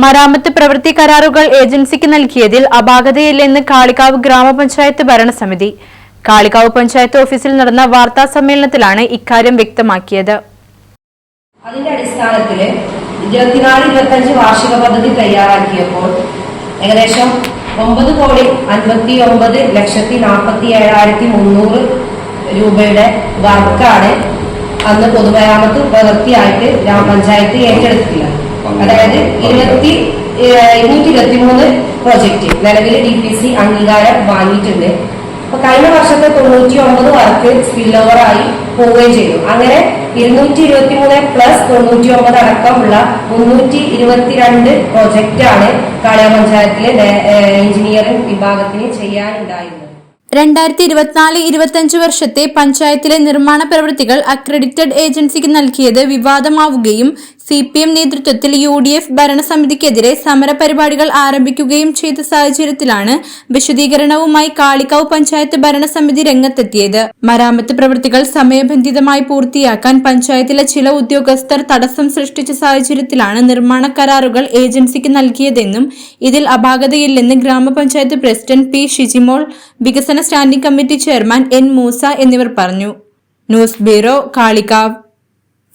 മരാമത്ത് പ്രവൃത്തി കരാറുകൾ ഏജൻസിക്ക് നൽകിയതിൽ അപാകതയില്ലെന്ന് കാളികാവ് ഗ്രാമപഞ്ചായത്ത് ഭരണസമിതി. കാളികാവ് പഞ്ചായത്ത് ഓഫീസിൽ നടന്ന വാർത്താ സമ്മേളനത്തിലാണ് ഇക്കാര്യം വ്യക്തമാക്കിയത്. അതിന്റെ അടിസ്ഥാനത്തിൽ ഇരുപത്തിനാല് ഇരുപത്തഞ്ച് വാർഷിക പദ്ധതി തയ്യാറാക്കിയപ്പോൾ ഏകദേശം ഒമ്പത് കോടി അൻപത്തി ഒമ്പത് ലക്ഷത്തി നാൽപ്പത്തി ഏഴായിരത്തി മുന്നൂറ് രൂപയുടെ വർക്കാണ് അന്ന് പൊതുമരാമത്ത് പ്രവൃത്തിയായിട്ട് ഗ്രാമപഞ്ചായത്ത് ഏറ്റെടുത്തിട്ടുള്ളത്. അതായത് ഇരുപത്തി ഇരുന്നൂറ്റി ഇരുപത്തി മൂന്ന് പ്രോജക്റ്റ് നിലവിൽ ഡി പി സി അംഗീകാരം വാങ്ങിയിട്ടുണ്ട്. അപ്പൊ കഴിഞ്ഞ വർഷത്തെ തൊണ്ണൂറ്റി ഒമ്പത് വർക്ക് സ്പിൽ ഓവർ ആയി പോവുകയും ചെയ്തു. അങ്ങനെ ഇരുന്നൂറ്റി ഇരുപത്തി മൂന്ന് പ്ലസ് തൊണ്ണൂറ്റി ഒമ്പത് അടക്കമുള്ള മുന്നൂറ്റി ഇരുപത്തിരണ്ട് പ്രൊജക്റ്റാണ് കാളിയ പഞ്ചായത്തിലെ എഞ്ചിനീയറിംഗ് വിഭാഗത്തിന് ചെയ്യാനുണ്ടായിരുന്നത്. രണ്ടായിരത്തി ഇരുപത്തിനാല് ഇരുപത്തിയഞ്ച് വർഷത്തെ പഞ്ചായത്തിലെ നിർമ്മാണ പ്രവൃത്തികൾ അക്രഡിറ്റഡ് ഏജൻസിക്ക് നൽകിയത് വിവാദമാവുകയും സി പി എം നേതൃത്വത്തിൽ യു ഡി എഫ് ഭരണസമിതിക്കെതിരെ സമരപരിപാടികൾ ആരംഭിക്കുകയും ചെയ്ത സാഹചര്യത്തിലാണ് വിശദീകരണവുമായി കാളിക്കാവ് പഞ്ചായത്ത് ഭരണസമിതി രംഗത്തെത്തിയത്. മരാമത്ത് പ്രവൃത്തികൾ സമയബന്ധിതമായി പൂർത്തിയാക്കാൻ പഞ്ചായത്തിലെ ചില ഉദ്യോഗസ്ഥർ തടസ്സം സൃഷ്ടിച്ച സാഹചര്യത്തിലാണ് നിർമ്മാണ കരാറുകൾ ഏജൻസിക്ക് നൽകിയതെന്നും ഇതിൽ അപാകതയില്ലെന്ന് ഗ്രാമപഞ്ചായത്ത് പ്രസിഡന്റ് പി ഷിജിമോൾ വികസന standing committee chairman N Moosa എന്നിവർ പറഞ്ഞു. News bureau Kalikavu.